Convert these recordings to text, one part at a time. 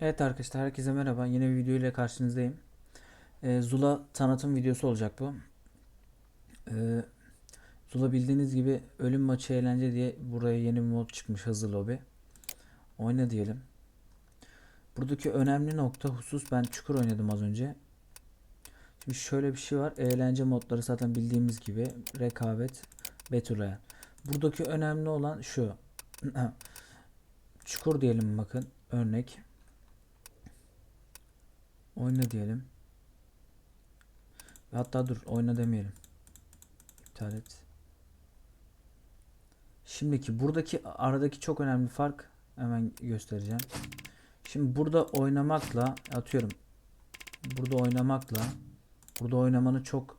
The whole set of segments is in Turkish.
Evet arkadaşlar herkese merhaba. Yeni bir video ile karşınızdayım. Ee, Zula tanıtım videosu olacak bu. Ee, Zula bildiğiniz gibi ölüm maçı eğlence diye buraya yeni bir mod çıkmış hızlı lobi. Oyna diyelim. Buradaki önemli nokta husus ben çukur oynadım az önce. Şimdi şöyle bir şey var. Eğlence modları zaten bildiğimiz gibi rekabet, betüle. Buradaki önemli olan şu. çukur diyelim bakın örnek. Oyna diyelim. Hatta dur oyna demeyelim. İptal et. Şimdiki buradaki aradaki çok önemli fark hemen göstereceğim. Şimdi burada oynamakla atıyorum. Burada oynamakla burada oynamanın çok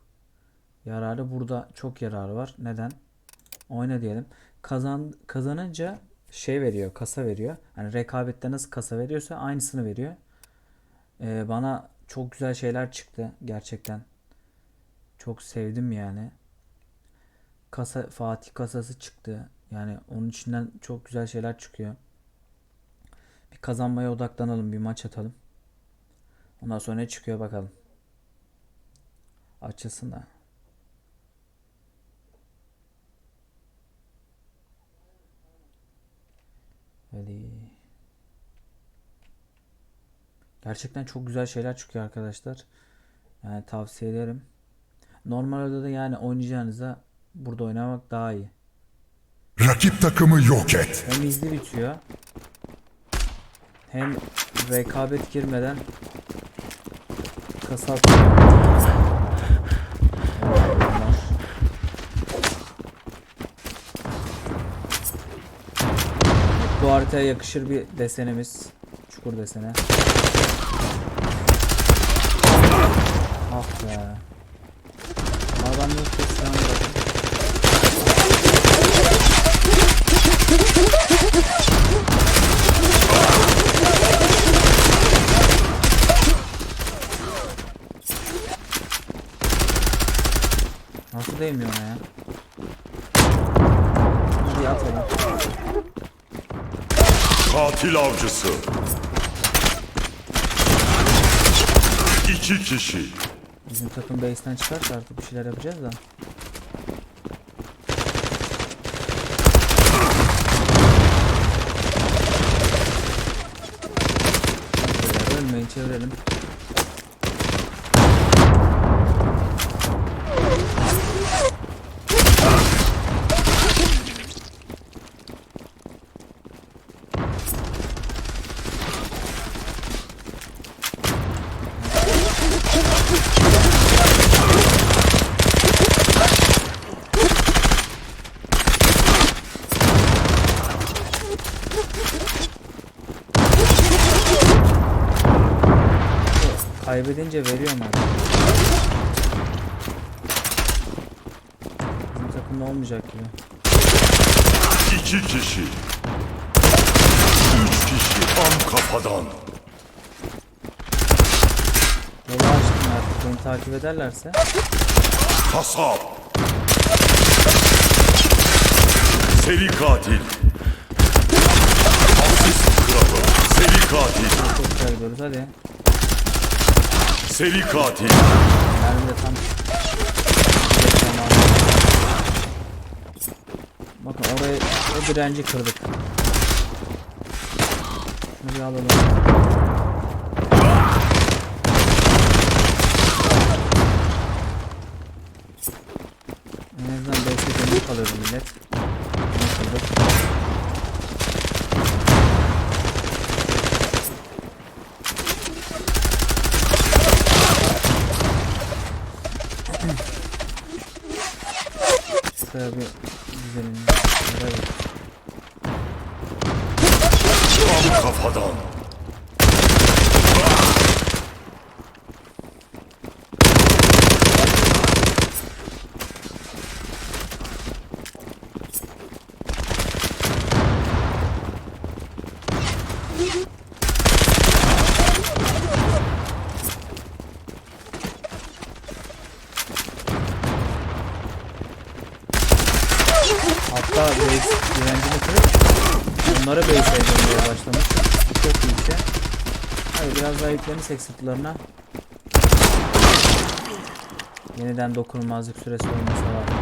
yararı burada çok yararı var. Neden? Oyna diyelim. Kazan kazanınca şey veriyor, kasa veriyor. Hani rekabette nasıl kasa veriyorsa aynısını veriyor e, bana çok güzel şeyler çıktı gerçekten. Çok sevdim yani. Kasa Fatih kasası çıktı. Yani onun içinden çok güzel şeyler çıkıyor. Bir kazanmaya odaklanalım, bir maç atalım. Ondan sonra ne çıkıyor bakalım. Açılsın da. Hadi. Gerçekten çok güzel şeyler çıkıyor arkadaşlar. Yani tavsiye ederim. Normalde de yani oynayacağınıza burada oynamak daha iyi. Rakip takımı yok et. Hem hızlı bitiyor. Hem rekabet girmeden kasap. Bu haritaya yakışır bir desenimiz. Çukur desene. Ah be. Adam yok ki sen Nasıl değmiyor ona ya? Hadi at ona. Katil avcısı. İki kişi. Bizim takım base'den çıkarsa artık bir şeyler yapacağız da. Ölmeyin çevirelim. Kaybedince veriyorum artık. Bizim takımda olmayacak gibi. İki kişi. Üç kişi tam kafadan. Yolu açtım artık. Beni takip ederlerse. Kasap. Seri katil. Asist kralı. Seri katil. Çok kaybediyoruz hadi. Seri katil. Benim de tam... Bakın orayı o direnci kırdık. Şunu bir alalım. En azından 5 millet. Bunu kırdık. Şöyle bir düzelim. Kafadan. base direncini kırıp onlara base edilmeye başlamış. Çok iyi şey. Hadi biraz daha yüklemiş exitlarına. Yeniden dokunulmazlık süresi olmasa var.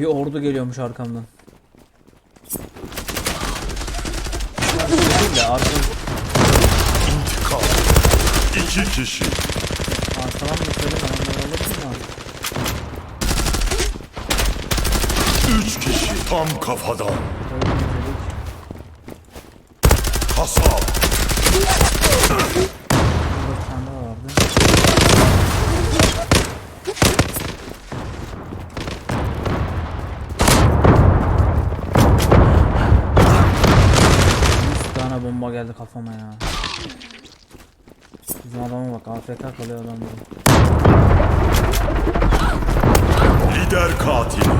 Bir ordu geliyormuş arkamdan. Şu an değil de arkam, İntikam. İki kişi. arkadan da söyle ben alırsın ya. Üç kişi. Tam kafadan. İzledik. Kasap. Geldi kafama ya. Bizim adama bak AFK kalıyor adam burada. Lider katil.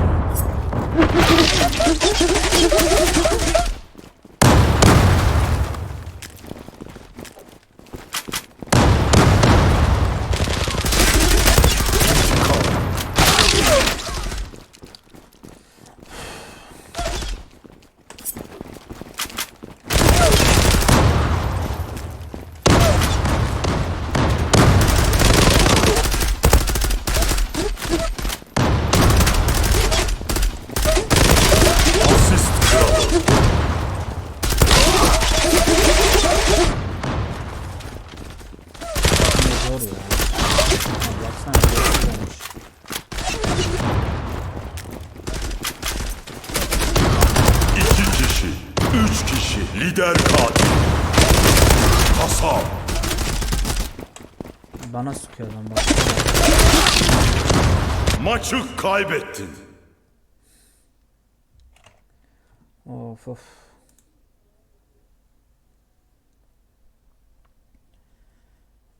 Asist kralı. Ne zor ya. Ya Baksana bir şey olmuş. İki kişi. Üç kişi. Lider katil. Kasap. Bana sıkıyor lan bak. Maçı kaybettin. Of of.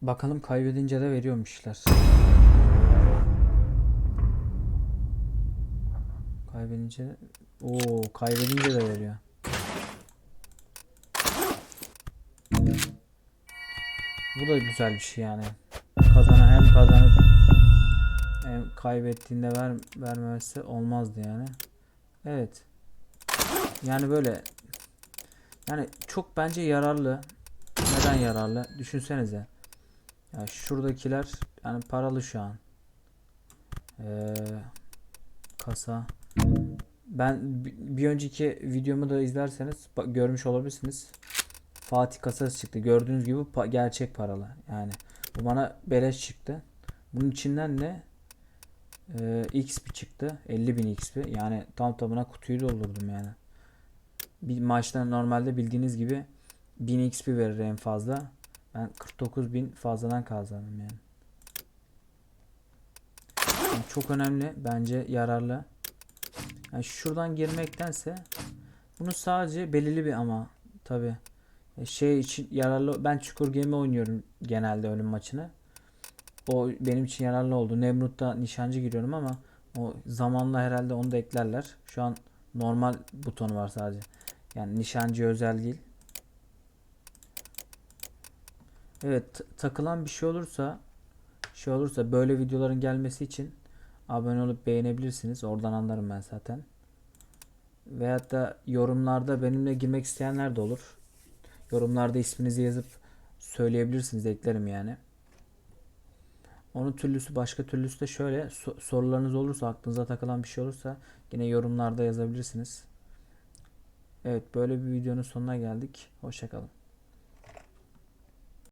Bakalım kaybedince de veriyormuşlar. Kaybedince o kaybedince de veriyor. Bu da güzel bir şey yani. Kazana hem kazanıp hem kaybettiğinde ver, vermemesi olmazdı yani. Evet. Yani böyle yani çok bence yararlı. Neden yararlı? Düşünsenize. Ya şuradakiler yani paralı şu an. Ee, kasa. Ben bi- bir önceki videomu da izlerseniz görmüş olabilirsiniz. Fatih kasası çıktı. Gördüğünüz gibi pa- gerçek paralı. Yani bu bana beleş çıktı. Bunun içinden de e, XP çıktı. 50.000 XP. Yani tam tamına kutuyu doldurdum yani. Bir maçta normalde bildiğiniz gibi 1000 XP verir en fazla. Ben 49.000 fazladan kazandım yani. Yani çok önemli bence yararlı. Yani şuradan girmektense bunu sadece belirli bir ama tabi şey için yararlı ben çukur gemi oynuyorum genelde ölüm maçını. O benim için yararlı oldu. Nemrut'ta nişancı giriyorum ama o zamanla herhalde onu da eklerler. Şu an normal butonu var sadece. Yani nişancı özel değil. Evet takılan bir şey olursa şey olursa böyle videoların gelmesi için abone olup beğenebilirsiniz. Oradan anlarım ben zaten. Veyahut da yorumlarda benimle girmek isteyenler de olur. Yorumlarda isminizi yazıp söyleyebilirsiniz. Eklerim yani. Onun türlüsü başka türlüsü de şöyle so- sorularınız olursa aklınıza takılan bir şey olursa yine yorumlarda yazabilirsiniz. Evet böyle bir videonun sonuna geldik. Hoşçakalın.